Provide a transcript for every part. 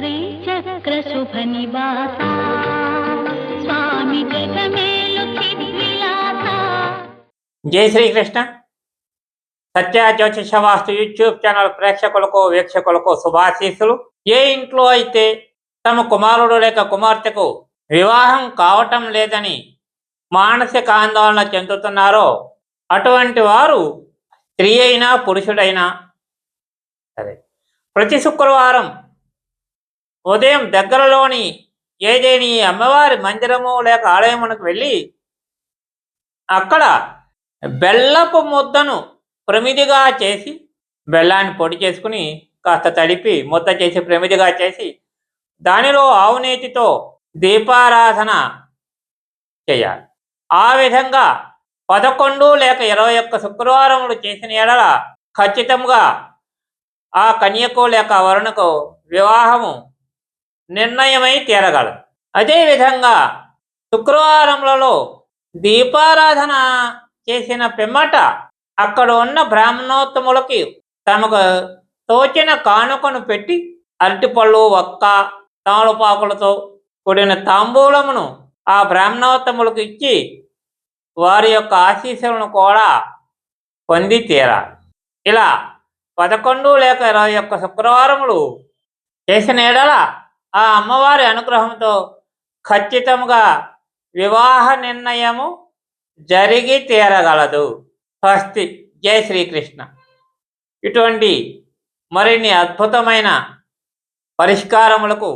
శ్రీచక్రశుభనివాస స్వామి జగమేలు జై శ్రీకృష్ణ. సత్య జ్యోతిష వాస్తు YouTube channel ప్రేక్షకులకు వీక్షకులకు శుభాశీస్సులు. ఏ ఇంట్లో అయితే తమ కుమారుడు లేక కుమార్తెకు వివాహం కావటం లేదని మానసిక ఆందోళన చెందుతున్నారో అటువంటి వారు స్త్రీ అయినా పురుషుడైనా సరే ప్రతి శుక్రవారం ఉదయం దగ్గరలోని ఏదేని అమ్మవారి మందిరము లేక ఆలయమునకు వెళ్ళి అక్కడ బెల్లపు ముద్దను ప్రమిదిగా చేసి బెల్లాన్ని పొడి చేసుకుని కాస్త తడిపి ముద్ద చేసి ప్రమిదిగా చేసి దానిలో ఆవునేతితో దీపారాధన చేయాలి. ఆ విధంగా పదకొండు లేక ఇరవై ఒక్క శుక్రవారములు చేసిన ఎడల ఖచ్చితంగా ఆ కన్యకు లేక వరుణకు వివాహము నిర్ణయమై తీరగలదు. అదేవిధంగా శుక్రవారములలో దీపారాధన చేసిన పిమ్మట అక్కడ ఉన్న బ్రాహ్మణోత్తములకి తమకు తోచిన కానుకను పెట్టి అరటిపళ్ళు ఒక్క తామలపాకులతో కూడిన తాంబూలమును ఆ బ్రాహ్మణోత్తములకు ఇచ్చి వారి యొక్క ఆశీస్సులను కూడా పొంది తీరాలి. ఇలా పదకొండు లేక ఇరవై ఒక్క శుక్రవారములు చేసిన ఎడల ఆ అమ్మవారి అనుగ్రహంతో ఖచ్చితంగా వివాహ నిర్ణయము జరిగి తీరగలదు. స్వస్తి. జై శ్రీకృష్ణ. ఇటువంటి మరిన్ని అద్భుతమైన పరిష్కారములకు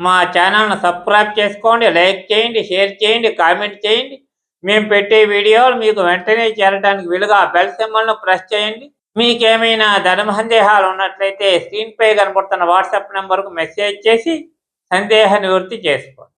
మా ఛానల్ను సబ్స్క్రైబ్ చేసుకోండి లైక్ చేయండి షేర్ చేయండి కామెంట్ చేయండి. మేము పెట్టే వీడియోలు మీకు వెంటనే చేరడానికి వీలుగా బెల్ సింబల్ను ప్రెస్ చేయండి. మీకేమైనా ధర్మ సందేహాలు ఉన్నట్లయితే స్క్రీన్పై కనపడుతున్న వాట్సాప్ నెంబర్కు మెసేజ్ చేసి సందేహ నివృత్తి చేసుకోండి.